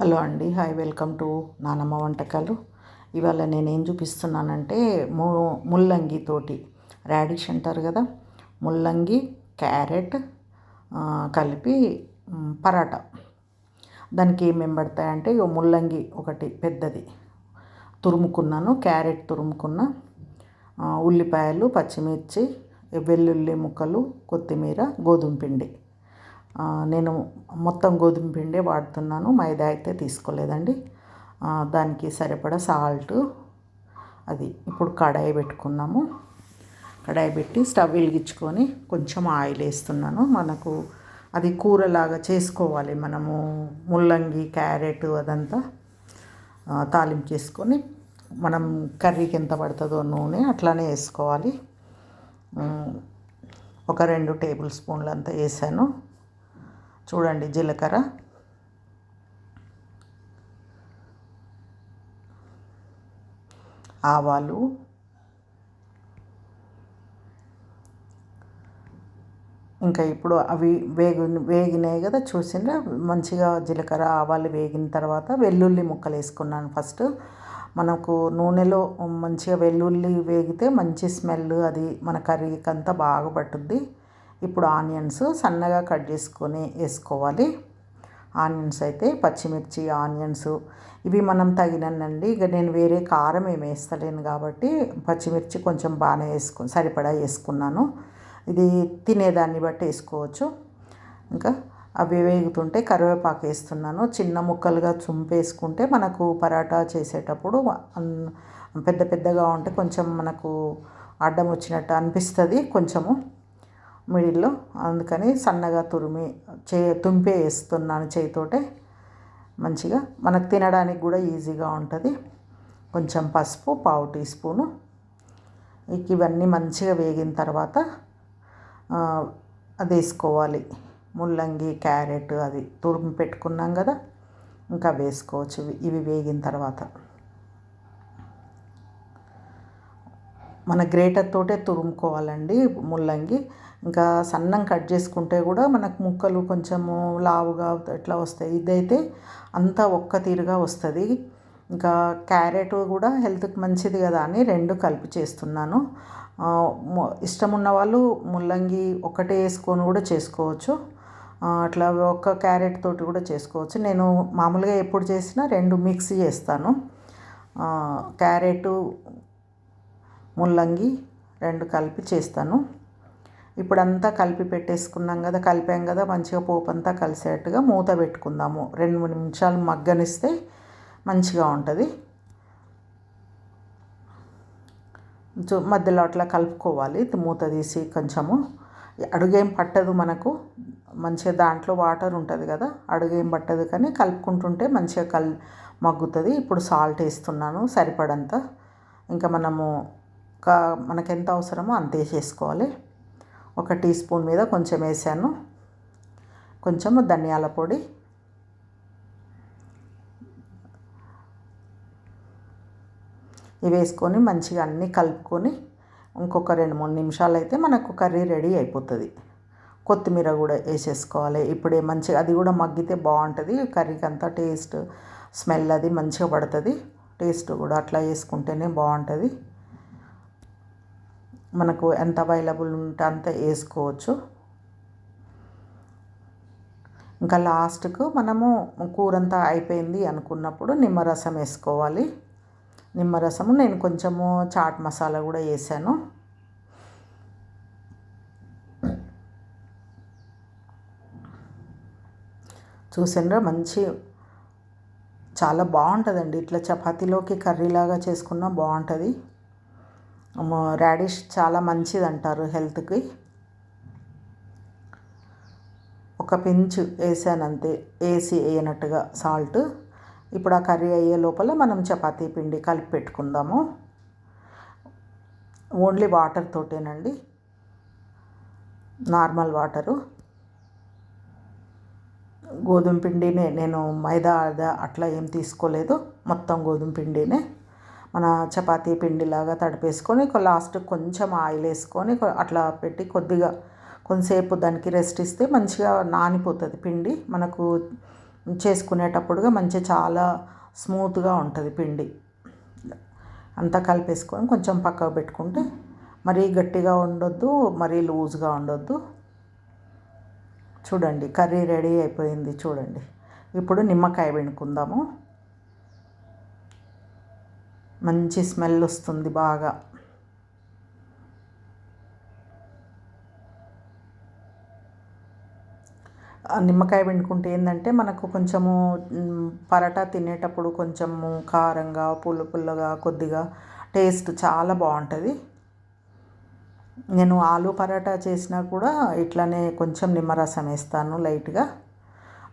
Hello అండి. Hi welcome to నానమ్మ వంటకాలు. ఇవాళ నేనేం చూపిస్తున్నానంటే ము ముల్లంగి తోటి. రాడిష్ అంటారు కదా ముల్లంగి క్యారెట్ కలిపి పరాటా. దానికి ఏమేం పడతాయంటే ముల్లంగి ఒకటి పెద్దది. తురుముకున్నాను క్యారెట్ తురుముకున్న. ఉల్లిపాయలు పచ్చిమిర్చి వెల్లుల్లి ముక్కలు కొత్తిమీర గోధుమ పిండి. నేను మొత్తం గోధుమ పిండే వాడుతున్నాను. మైదా అయితే తీసుకోలేదండి. దానికి సరిపడా సాల్ట్. అది ఇప్పుడు కడాయి పెట్టుకున్నాము కడాయి పెట్టి స్టవ్ వెలిగించుకొని కొంచెం ఆయిల్ వేస్తున్నాను. మనకు అది కూరలాగా చేసుకోవాలి. మనము ముల్లంగి క్యారెట్ అదంతా తాలింపు చేసుకొని మనం కర్రీకి ఎంత పడుతుందో నూనె అట్లానే వేసుకోవాలి. ఒక రెండు టేబుల్ స్పూన్లు అంతా వేసాను. చూడండి జీలకర్ర. ఆవాలు. ఇంకా ఇప్పుడు అవి వేగు వేగినాయి కదా చూసిండ్రా? మంచిగా జీలకర్ర ఆవాలు వేగిన తర్వాత వెల్లుల్లి ముక్కలు వేసుకున్నాను ఫస్ట్. మనకు నూనెలో మంచిగా వెల్లుల్లి వేగితే మంచి స్మెల్ అది మన కర్రీకి అంతా బాగా పట్టుద్ది. ఇప్పుడు ఆనియన్స్ సన్నగా కట్ చేసుకొని వేసుకోవాలి. ఆనియన్స్ అయితే పచ్చిమిర్చి ఆనియన్స్ ఇవి మనం తగినండి ఇక నేను వేరే కారం ఏమి వేస్తలేను కాబట్టి పచ్చిమిర్చి కొంచెం బాగానే వేసుకు సరిపడా వేసుకున్నాను. ఇది తినేదాన్ని బట్టి వేసుకోవచ్చు. ఇంకా అవి వేగుతుంటే కరివేపాకు వేస్తున్నాను. చిన్న ముక్కలుగా చుంపేసుకుంటే మనకు పరాటా చేసేటప్పుడు పెద్ద పెద్దగా ఉంటే కొంచెం మనకు అడ్డం వచ్చినట్టు అనిపిస్తుంది కొంచెము. మిడిల్లో. అందుకని సన్నగా తురిమి చే తుంపే వేస్తున్నాను చేయితోటే. మంచిగా మనకు తినడానికి కూడా ఈజీగా ఉంటుంది. కొంచెం పసుపు పావు టీ స్పూను. ఇవన్నీ మంచిగా వేగిన తర్వాత అది వేసుకోవాలి. ముల్లంగి క్యారెట్ అది తురుము పెట్టుకున్నాం కదా ఇంకా వేసుకోవచ్చు ఇవి. ఇవి వేగిన తర్వాత. మన గ్రేటర్ తోటే తురుముకోవాలండి ముల్లంగి. ఇంకా సన్నం కట్ చేసుకుంటే కూడా మనకు ముక్కలు కొంచెము లావుగా ఎట్లా వస్తాయి. ఇదైతే అంతా ఒక్క తీరుగా వస్తుంది. ఇంకా క్యారెట్ కూడా హెల్త్కి మంచిది కదా అని రెండు కలిపి చేస్తున్నాను. ఇష్టం ఉన్న వాళ్ళు ముల్లంగి ఒకటే వేసుకొని కూడా చేసుకోవచ్చు. అట్లా ఒక్క క్యారెట్ తోటి కూడా చేసుకోవచ్చు. నేను మామూలుగా ఎప్పుడు చేసినా రెండు మిక్స్ చేస్తాను. క్యారెట్ ముల్లంగి రెండు కలిపి చేస్తాను. ఇప్పుడంతా కలిపి పెట్టేసుకున్నాం కదా కలిపాం కదా మంచిగా పోపు అంతా కలిసేట్టుగా మూత పెట్టుకుందాము. రెండు మూడు నిమిషాలు మగ్గనిస్తే మంచిగా ఉంటుంది. మధ్యలో అట్లా కలుపుకోవాలి. మూత తీసి కొంచెము. అడుగేం పట్టదు మనకు. మంచిగా దాంట్లో వాటర్ ఉంటుంది కదా అడుగేం పట్టదు కానీ కలుపుకుంటుంటే మంచిగా కల్ మగ్గుతుంది. ఇప్పుడు సాల్ట్ వేస్తున్నాను సరిపడంత. ఇంకా మనము కా మనకు ఎంత అవసరమో అంతే చేసుకోవాలి. ఒక టీ స్పూన్ మీద కొంచెం వేసాను. కొంచెము ధనియాల పొడి. ఇవి వేసుకొని మంచిగా అన్నీ కలుపుకొని ఇంకొక రెండు మూడు నిమిషాలు అయితే మనకు కర్రీ రెడీ అయిపోతుంది. కొత్తిమీర కూడా వేసేసుకోవాలి. ఇప్పుడే మంచిగా అది కూడా మగ్గితే బాగుంటుంది. కర్రీకి అంతా టేస్ట్ స్మెల్ అది మంచిగా పడుతుంది. టేస్ట్ కూడా అట్లా వేసుకుంటేనే బాగుంటుంది. మనకు ఎంత అవైలబుల్ ఉంటే అంత వేసుకోవచ్చు. ఇంకా లాస్ట్కు మనము కూర అంతా అయిపోయింది అనుకున్నప్పుడు నిమ్మరసం వేసుకోవాలి. నిమ్మరసము నేను కొంచెము చాట్ మసాలా కూడా వేసాను. చూసిండ్రా మంచి చాలా బాగుంటుందండి. ఇట్లా చపాతీలోకి కర్రీలాగా చేసుకున్నా బాగుంటుంది. రాడిష్ చాలా మంచిది అంటారు హెల్త్కి ఒక పించు వేసానంతే వేసి వేయనట్టుగా సాల్ట్ ఇప్పుడు ఆ కర్రీ అయ్యే లోపల మనం చపాతీ పిండి కలిపి పెట్టుకుందాము. ఓన్లీ వాటర్ తోటేనండి. నార్మల్ వాటరు గోధుమ పిండినే నేను మైదా అదా అట్లా ఏం తీసుకోలేదు. మొత్తం గోధుమ పిండినే. మన చపాతీ పిండిలాగా తడిపేసుకొని లాస్ట్ కొంచెం ఆయిల్ వేసుకొని అట్లా పెట్టి కొద్దిగా కొంతసేపు దానికి రెస్ట్ ఇస్తే మంచిగా నానిపోతుంది పిండి. మనకు చేసుకునేటప్పుడుగా మంచి చాలా స్మూత్గా ఉంటుంది పిండి. అంతా కలిపేసుకొని కొంచెం పక్కకు పెట్టుకుంటే మరీ గట్టిగా ఉండొద్దు మరీ లూజ్గా ఉండొద్దు. చూడండి కర్రీ రెడీ అయిపోయింది చూడండి. ఇప్పుడు నిమ్మకాయ పిండుకుందాము. మంచి స్మెల్ వస్తుంది బాగా. నిమ్మకాయ పిండుకుంటే ఏంటంటే మనకు కొంచెము పరోటా తినేటప్పుడు కొంచెము కారంగా పుల్ల పుల్లగా కొద్దిగా టేస్ట్ చాలా బాగుంటుంది. నేను ఆలు పరాటా చేసినా కూడా ఇట్లానే కొంచెం నిమ్మరసం వేస్తాను లైట్గా.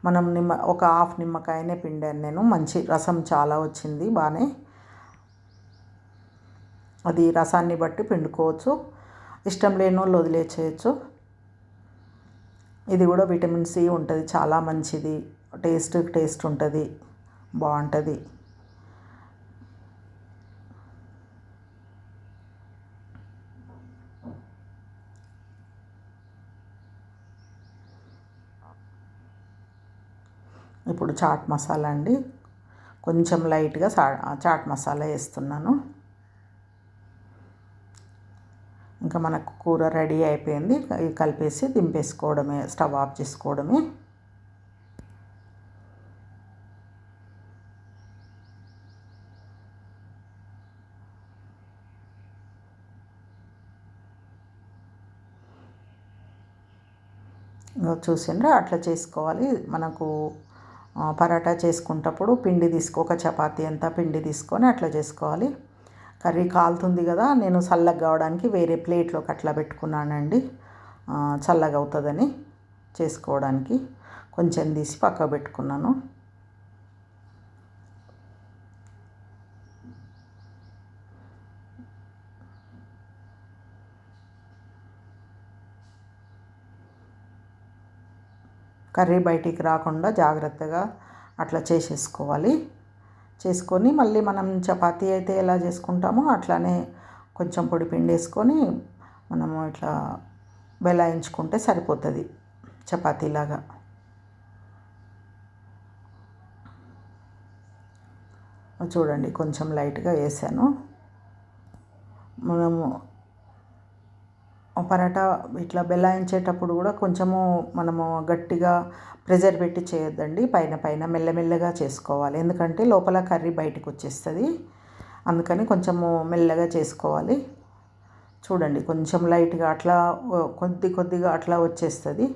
మనం నిమ్మ ఒక హాఫ్ నిమ్మకాయనే పిండాను నేను మంచి రసం చాలా వచ్చింది బాగానే అది రసాన్ని బట్టి పిండుకోవచ్చు. ఇష్టం లేని వాళ్ళు వదిలేసేయచ్చు. ఇది కూడా విటమిన్ సి ఉంటుంది. చాలా మంచిది. టేస్ట్ టేస్ట్ ఉంటుంది. బాగుంటుంది. ఇప్పుడు చాట్ మసాలా అండి. కొంచెం లైట్గా చాట్ మసాలా వేస్తున్నాను. ఇంకా మనకు కూర రెడీ అయిపోయింది. కలిపేసి దింపేసుకోవడమే స్టవ్ ఆఫ్ చేసుకోవడమే. చూసిండ్రా? అట్లా చేసుకోవాలి. మనకు పరాటా చేసుకుంటప్పుడు పిండి తీసుకో ఒక చపాతీ అంతా పిండి తీసుకొని అట్లా చేసుకోవాలి. కర్రీ కాలుతుంది కదా నేను చల్లగా కావడానికి వేరే ప్లేట్లోకి అట్లా పెట్టుకున్నానండి. చల్లగా అవుతుందని చేసుకోవడానికి కొంచెం తీసి పక్క పెట్టుకున్నాను. కర్రీ బయటికి రాకుండా జాగ్రత్తగా అట్లా చేసేసుకోవాలి. చేసుకొని మళ్ళీ మనం చపాతీ అయితే ఎలా చేసుకుంటామో అట్లానే కొంచెం పొడి పిండి వేసుకొని మనము ఇట్లా బెలాయించుకుంటే సరిపోతుంది చపాతీలాగా. చూడండి కొంచెం లైట్గా వేసాను. మనము పరాటా ఇట్లా బెల్లాయించేటప్పుడు కూడా కొంచెము మనము గట్టిగా ప్రెజర్ పెట్టి చేయొద్దండి. పైన పైన మెల్లమెల్లగా చేసుకోవాలి. ఎందుకంటే లోపల కర్రీ బయటకు వచ్చేస్తుంది. అందుకని కొంచెము మెల్లగా చేసుకోవాలి. చూడండి కొంచెం లైట్గా అట్లా కొద్ది కొద్దిగా అట్లా వచ్చేస్తుంది.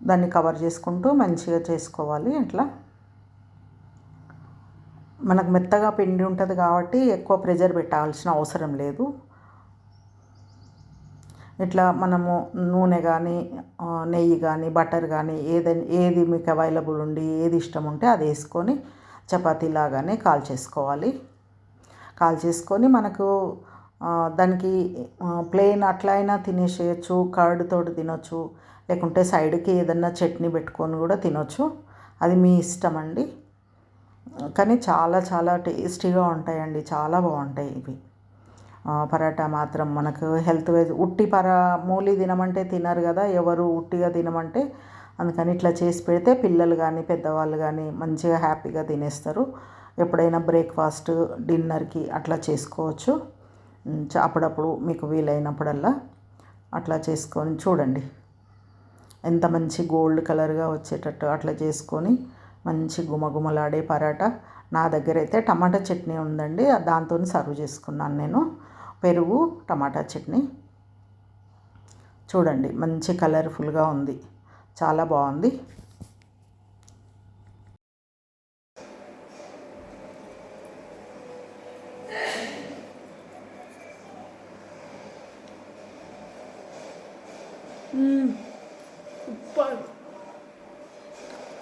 దాన్ని కవర్ చేసుకుంటూ మంచిగా చేసుకోవాలి అట్లా. మనకు మెత్తగా పిండి ఉంటుంది కాబట్టి ఎక్కువ ప్రెజర్ పెట్టాల్సిన అవసరం లేదు. ఇట్లా మనము నూనె కానీ నెయ్యి కానీ బటర్ కానీ ఏదైనా ఏది మీకు అవైలబుల్ ఉండి ఏది ఇష్టం ఉంటే అది వేసుకొని చపాతీ లాగానే కాల్ చేసుకోవాలి. కాల్ చేసుకొని మనకు దానికి ప్లెయిన్ అట్లా అయినా తినేసేయచ్చు కర్డ్ తోటి తినొచ్చు లేకుంటే సైడ్కి ఏదన్నా చట్నీ పెట్టుకొని కూడా తినొచ్చు. అది మీ ఇష్టం అండి. కానీ చాలా చాలా టేస్టీగా ఉంటాయండి చాలా బాగుంటాయి ఇవి. పరాటా మాత్రం మనకు హెల్త్ వైజ్ ఉట్టి పరా మూలి తినమంటే తినరు కదా ఎవరు ఉట్టిగా తినమంటే అందుకని ఇట్లా చేసి పెడితే పిల్లలు కానీ పెద్దవాళ్ళు కానీ మంచిగా హ్యాపీగా తినేస్తారు. ఎప్పుడైనా బ్రేక్ఫాస్ట్ డిన్నర్కి అట్లా చేసుకోవచ్చు. అప్పుడప్పుడు మీకు వీలైనప్పుడల్లా అట్లా చేసుకొని చూడండి. ఎంత మంచి గోల్డ్ కలర్గా వచ్చేటట్టు అట్లా చేసుకొని మంచి గుమగుమలాడే పరాటా. నా దగ్గర అయితే టమాటా చట్నీ ఉందండి దాంతో సర్వ్ చేసుకున్నాను నేను. పెరుగు టమాటా చట్నీ. చూడండి మంచి కలర్ఫుల్గా ఉంది. చాలా బాగుంది.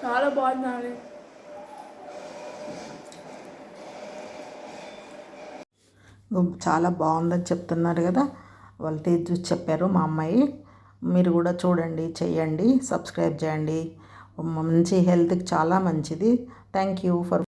చాలా బాగుంది చాలా బాగుందని చెప్తున్నారు కదా. వాళ్ళు టేస్ట్ చూసి చెప్పారు మా అమ్మాయి. మీరు కూడా చూడండి చేయండి సబ్స్క్రైబ్ చేయండి. మంచి హెల్త్కి చాలా మంచిది. Thank you for